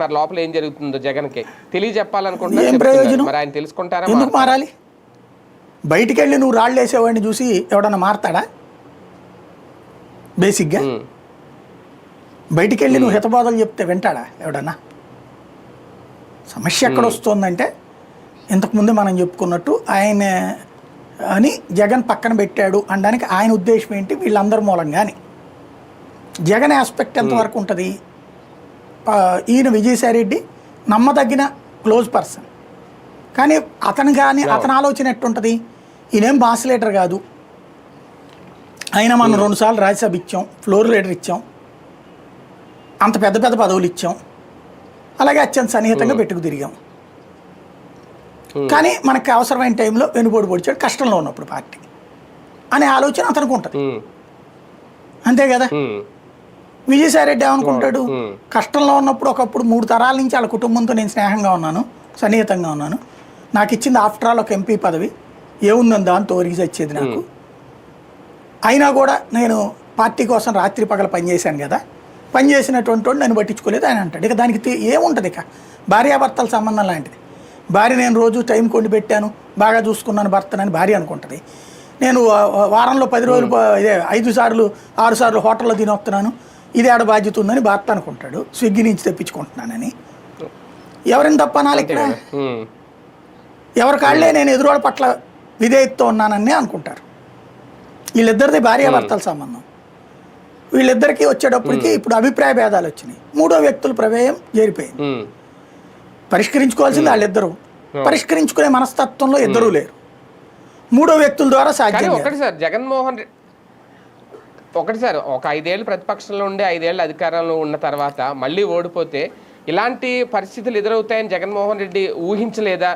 మరి లోపల ఏం జరుగుతుందో జగన్కి తెలియజెప్పాలనుకుంటున్నారు? మరి ఆయన తెలుసుకుంటారా ఎందుకు మారాలి? బయటికి వెళ్ళి నువ్వు రాళ్ళు వేసేవాడిని చూసి ఎవడన్నా మారతాడా? బేసిక్గా? బయటికి వెళ్ళి నువ్వు హితబోధలు చెప్తే వింటాడా ఎవడన్నా? సమస్య ఎక్కడ వస్తుందంటే ఇంతకుముందే మనం చెప్పుకున్నట్టు ఆయన అని జగన్ పక్కన పెట్టాడు అనడానికి ఆయన ఉద్దేశం ఏంటి? వీళ్ళందరి మూలంగాని. జగన్ ఆస్పెక్ట్ ఎంతవరకు ఉంటుంది? ఈయన విజయసాయిరెడ్డి నమ్మదగిన క్లోజ్ పర్సన్. కానీ అతను కానీ అతని ఆలోచన ఎట్టుంటుంది? ఈయనేం బాస్ లీడర్ కాదు. అయినా మనం రెండుసార్లు రాజ్యసభ ఇచ్చాం ఫ్లోర్ లీడర్ ఇచ్చాం అంత పెద్ద పెద్ద పదవులు ఇచ్చాం. అలాగే అత్యంత సన్నిహితంగా పెట్టుకు తిరిగాం. Hmm. కానీ మనకి అవసరమైన టైంలో వెనుబోడు పొడిచాడు కష్టంలో ఉన్నప్పుడు పార్టీ. అనే ఆలోచన అతనికి ఉంటుంది. అంతే కదా? విజయసాయిరెడ్డి ఏమనుకుంటాడు. కష్టంలో ఉన్నప్పుడు ఒకప్పుడు మూడు తరాల నుంచి వాళ్ళ కుటుంబంతో నేను స్నేహంగా ఉన్నాను సన్నిహితంగా ఉన్నాను. నాకు ఇచ్చింది ఆఫ్టర్ ఆల్ ఒక ఎంపీ పదవి. ఏముందని దాని తోరికి చచ్చేది నాకు. అయినా కూడా నేను పార్టీ కోసం రాత్రి పగల పనిచేశాను కదా. పనిచేసినటువంటి వాడు నన్ను పట్టించుకోలేదు ఆయన అంటాడు. ఇక దానికి ఏముంటుంది ఇక? భార్యాభర్తల సంబంధం లాంటిది. భార్య నేను రోజు టైం కొండి పెట్టాను బాగా చూసుకున్నాను భర్తనని భార్య అనుకుంటుంది. నేను వారంలో పది రోజులు ఇదే ఐదు సార్లు ఆరు సార్లు హోటల్లో తిని వస్తున్నాను ఇది ఆడ బాధ్యత ఉందని భర్త అనుకుంటాడు. స్విగ్గీ నుంచి తెప్పించుకుంటున్నానని. ఎవరిని తప్పనాలి ఇక్కడ? ఉమ్, ఎవరి కాళ్ళే నేను ఎదురోళ్ళ పట్ల విధేయతతో ఉన్నానని అనుకుంటారు. వీళ్ళిద్దరిది భార్యాభర్తల సంబంధం. వీళ్ళిద్దరికీ వచ్చేటప్పటికి ఇప్పుడు అభిప్రాయ భేదాలు వచ్చినాయి. మూడో వ్యక్తుల ప్రమేయం చేరిపోయింది ఉమ్, పరిష్కరించుకోవాల్సింది వాళ్ళిద్దరూ. పరిష్కరించుకునే మనస్తత్వంలో ఇద్దరూ లేరు. మూడో వ్యక్తుల ద్వారా సాధ్యం కాదు. ఒకటి సార్ జగన్మోహన్ రెడ్డి ఒకటి సార్ ఒక ఐదేళ్ళు ప్రతిపక్షంలో ఉండి ఐదేళ్ళు అధికారంలో ఉన్న తర్వాత మళ్ళీ ఓడిపోతే ఇలాంటి పరిస్థితులు ఎదురవుతాయని జగన్మోహన్ రెడ్డి ఊహించలేదా?